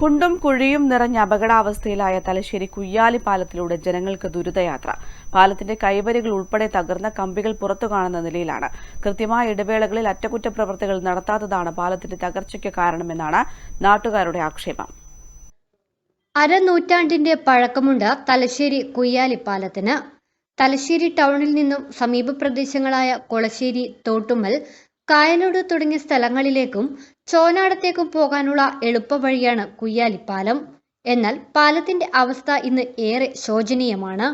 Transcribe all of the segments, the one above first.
കുണ്ടും കുഴിയും നിറഞ്ഞ അപകടാവസ്ഥയിലായ തലശ്ശേരി കുയ്യാലി പാലത്തിലൂടെ ജനങ്ങൾക്ക് ദുരിതയാത്ര. പാലത്തിന്റെ കൈവരികൾ ഉൾപ്പെടെ തകർന്ന കമ്പികൾ പുറത്തു കാണുന്ന നിലയിലാണ്. കൃത്യമായ ഇടവേളകളിൽ അറ്റകുറ്റപ്രവർത്തികൾ നടത്താത്തതാണ് പാലത്തിന്റെ തകർച്ചയ്ക്ക് കാരണമെന്നാണ് നാട്ടുകാരുടെ ആക്ഷേപം. അരനൂറ്റാണ്ടിന്റെ പഴക്കമുണ്ട് തലശ്ശേരി കുയ്യാലി പാലത്തിന്. തലശ്ശേരി ടൗണിൽ നിന്നും സമീപ പ്രദേശങ്ങളായ കൊളശ്ശേരി തോട്ടുമ്മൽ കായലോട് തുടങ്ങിയ സ്ഥലങ്ങളിലേക്കും ചോനാടത്തേക്കും പോകാനുള്ള എളുപ്പവഴിയാണ് കുയ്യാലിപ്പാലം. എന്നാൽ പാലത്തിന്റെ അവസ്ഥ ഇന്ന് ഏറെ ശോചനീയമാണ്.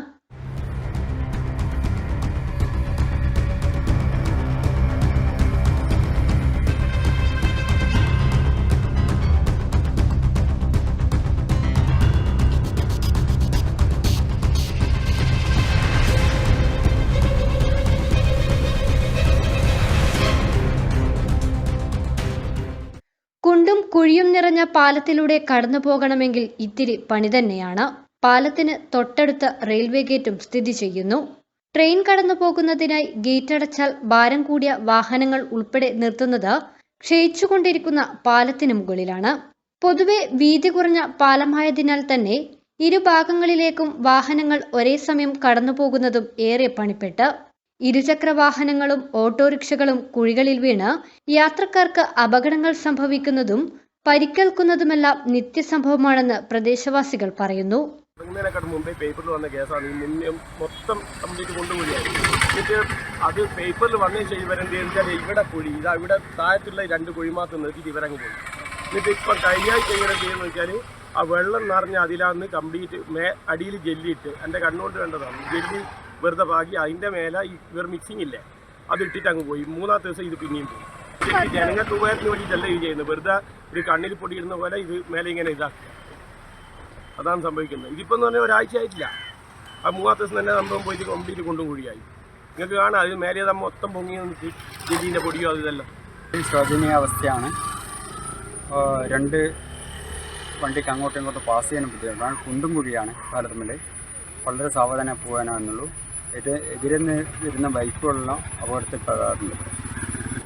കുണ്ടും കുഴിയും നിറഞ്ഞ പാലത്തിലൂടെ കടന്നു പോകണമെങ്കിൽ ഇത്തിരി പണി തന്നെയാണ്. പാലത്തിന് തൊട്ടടുത്ത റെയിൽവേ ഗേറ്റും സ്ഥിതി ചെയ്യുന്നു. ട്രെയിൻ കടന്നു പോകുന്നതിനായി ഗേറ്റ് അടച്ചാൽ ഭാരം കൂടിയ വാഹനങ്ങൾ ഉൾപ്പെടെ നിർത്തുന്നത് ക്ഷയിച്ചുകൊണ്ടിരിക്കുന്ന പാലത്തിന് മുകളിലാണ്. പൊതുവെ വീതി കുറഞ്ഞ പാലമായതിനാൽ തന്നെ ഇരുഭാഗങ്ങളിലേക്കും വാഹനങ്ങൾ ഒരേ സമയം കടന്നു പോകുന്നതും ഏറെ പണിപ്പെട്ട്. ഇരുചക്ര വാഹനങ്ങളും ഓട്ടോറിക്ഷകളും കുഴികളിൽ വീണ് യാത്രക്കാർക്ക് അപകടങ്ങൾ സംഭവിക്കുന്നതും പരിക്കേൽക്കുന്നതുമെല്ലാം നിത്യസംഭവമാണെന്ന് പ്രദേശവാസികൾ പറയുന്നു. തുടങ്ങുന്നതിനെക്കാട്ട് മുമ്പേ പേപ്പറിൽ വന്ന കേസാണ്. ഈ മുന്നേ മൊത്തം കംപ്ലീറ്റ് കൊണ്ടുപോയി എന്നിട്ട് അത് പേപ്പറിൽ വന്നതിന് ശേഷം ഇവരെന്ത് വെച്ചാൽ ഇവിടെ കുഴി ഇതാ ഇവിടെ താഴത്തുള്ള രണ്ട് കുഴി മാത്രം നിർത്തിയിട്ട് ഇവരങ്ങ് പോയി. എന്നിട്ട് ഇപ്പം കഴിഞ്ഞാഴ്ച ഇവരെ ചെയ്യുന്നത് വെച്ചാൽ ആ വെള്ളം നിറഞ്ഞ അതിലാന്ന് കംപ്ലീറ്റ് മേ അടിയിൽ ജെല്ലിയിട്ട് എന്റെ കണ്ണുകൊണ്ട് കണ്ടതാണ്. ജെല്ലി വെറുതെ പാകി അതിന്റെ മേലെ ഈ ഇവർ മിക്സിങ് ഇല്ലേ? അത് ഇട്ടിട്ട് അങ്ങ് പോയി. മൂന്നാമത്തെ ദിവസം ഇത് പിന്നെയും പോയി. ജനങ്ങൾക്ക് ഉപകാരത്തിന് വേണ്ടിയിട്ടല്ല ഇത് ചെയ്യുന്നത്. വെറുതെ ഒരു കണ്ണിൽ പൊടി ഇടുന്ന പോലെ ഇത് മേലെ ഇങ്ങനെ ഇതാക്കുക. അതാണ് സംഭവിക്കുന്നത്. ഇതിപ്പോൾ എന്ന് പറഞ്ഞാൽ ഒരാഴ്ച ആയിട്ടില്ല. ആ മൂന്നാമത്തെ ദിവസം തന്നെ സംഭവം പോയിട്ട് കംപ്ലീറ്റ് കൊണ്ടും കൂടിയായി നിങ്ങൾക്ക് കാണാം അത് മേലെ അത് മൊത്തം പൊങ്ങി നിന്നിട്ട് ജെല്ലിന്റെ പൊടിയോ അത് ഇതെല്ലാം. ഒരു ശോചനീയ അവസ്ഥയാണ്. രണ്ട് വണ്ടിക്ക് അങ്ങോട്ടും ഇങ്ങോട്ടും പാസ് ചെയ്യാനും ബുദ്ധിമുട്ടാണ്. കുണ്ടും കുഴിയാണ് പാലത്തുമ്മിൽ വളരെ സാവധാനം പോകാനാണെന്നുള്ളൂ ഇത് എതിരെ വരുന്ന ബൈക്കുകളെല്ലാം അപകടത്തിൽപ്പെടാറുണ്ട്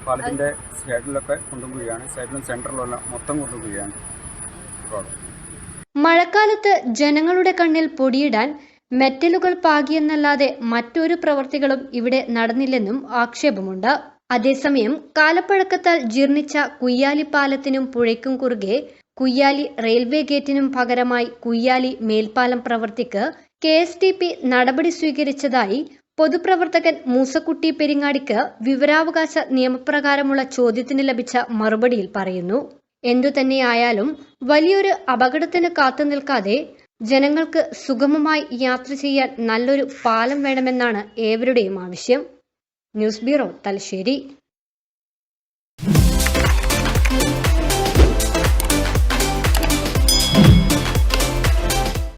പാലത്തിന്റെ സൈഡിലൊക്കെ കുണ്ടും കുഴിയാണ് സൈഡിലും സെന്ററിലെല്ലാം മൊത്തം കുണ്ടും കുഴിയാണ് മഴക്കാലത്ത് ജനങ്ങളുടെ കണ്ണിൽ പൊടിയിടാൻ മെറ്റലുകൾ പാകിയെന്നല്ലാതെ മറ്റൊരു പ്രവർത്തികളും ഇവിടെ നടന്നില്ലെന്നും ആക്ഷേപമുണ്ട്. അതേസമയം കാലപ്പഴക്കത്താൽ ജീർണിച്ച കുയ്യാലി പാലത്തിനും പുഴയ്ക്കും കുറുകെ കുയ്യാലി റെയിൽവേ ഗേറ്റിനും പകരമായി കുയ്യാലി മേൽപ്പാലം പ്രവർത്തിക്ക് കെ എസ് ടി പി നടപടി സ്വീകരിച്ചതായി പൊതുപ്രവർത്തകൻ മൂസക്കുട്ടി പെരിങ്ങാടിക്ക് വിവരാവകാശ നിയമപ്രകാരമുള്ള ചോദ്യത്തിന് ലഭിച്ച മറുപടിയിൽ പറയുന്നു. എന്തുതന്നെയായാലും വലിയൊരു അപകടത്തിന് കാത്തു നിൽക്കാതെ ജനങ്ങൾക്ക് സുഗമമായി യാത്ര ചെയ്യാൻ നല്ലൊരു പാലം വേണമെന്നാണ് ഏവരുടെയും ആവശ്യം. News bureau Thalassery.